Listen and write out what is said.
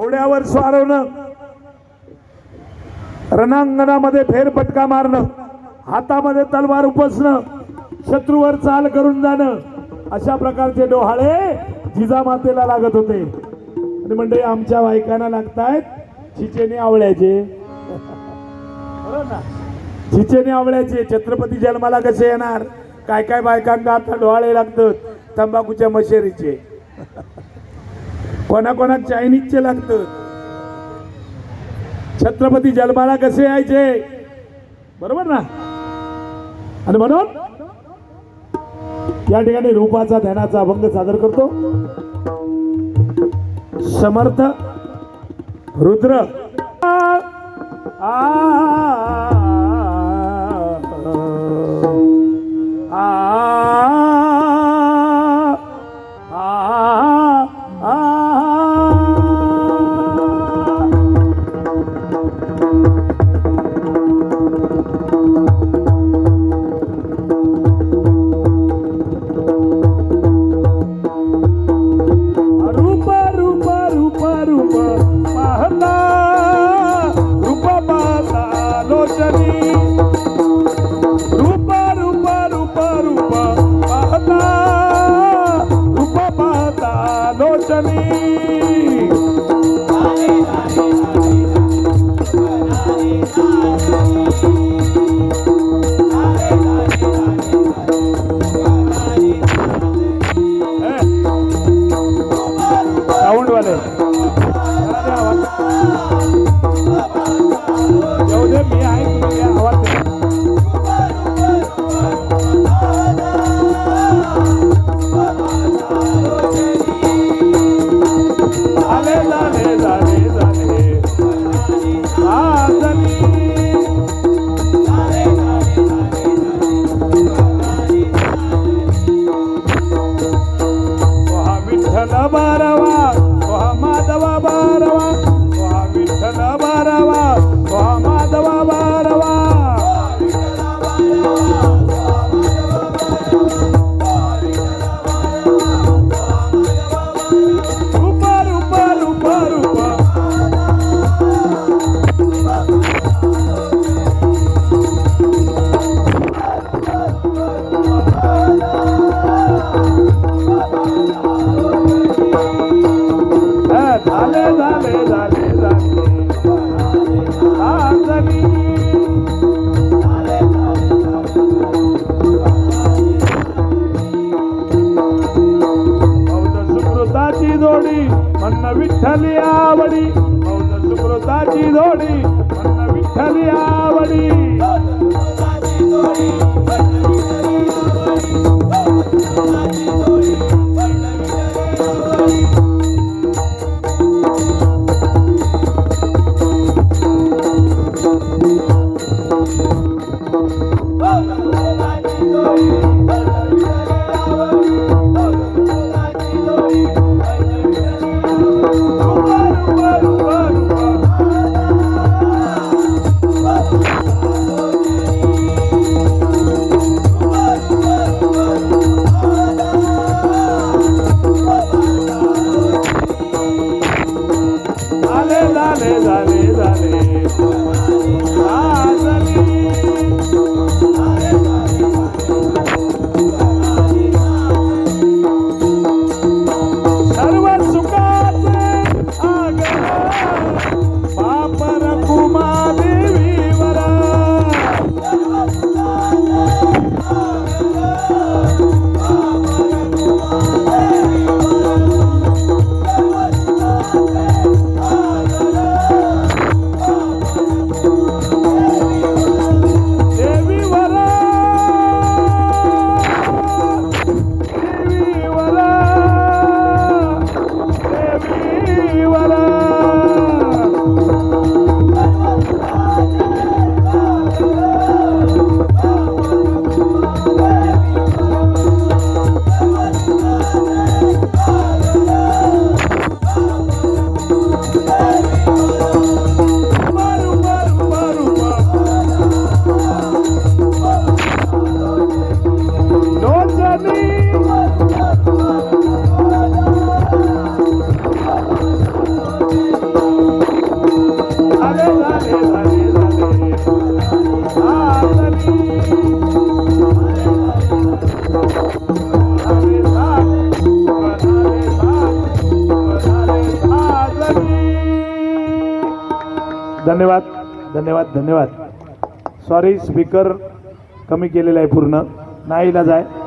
घोड्यावर स्वारवणं. रणांगणामध्ये फेरफटका मारणं. हातामध्ये तलवार उपसणं. शत्रूवर चाल करून जाणं. अशा प्रकारचे डोहाळे जिजामातेला लागत होते. आणि म्हणजे आमच्या बायकांना लागतायत चिचेने आवळ्याचे. चिचेने आवळ्याचे. छत्रपती जन्माला कसे येणार? काय काय बायकांना आता डोहाळे लागतात? तंबाखूच्या मशेरीचे. कोणा चायनीजचे लागतं? छत्रपती जन्माला कसे यायचे? बरोबर ना? आणि म्हणून या ठिकाणी रूपाचा ध्यानाचा अभंग सादर करतो. समर्थ रुद्र. आ, आ, आ, साऊंड वाले जरा मी आहे तुम्ही आवाज झाले झाले झाले. झाले हा विठ्ठल बारवा. विठ्ठली आवडी. सुकृताची जोडी. विठ्ठली आवडी. झाले झाले धन्यवाद धन्यवाद धन्यवाद. सॉरी स्पीकर कमी केलेला आहे पूर्ण. नाही इलाज आहे.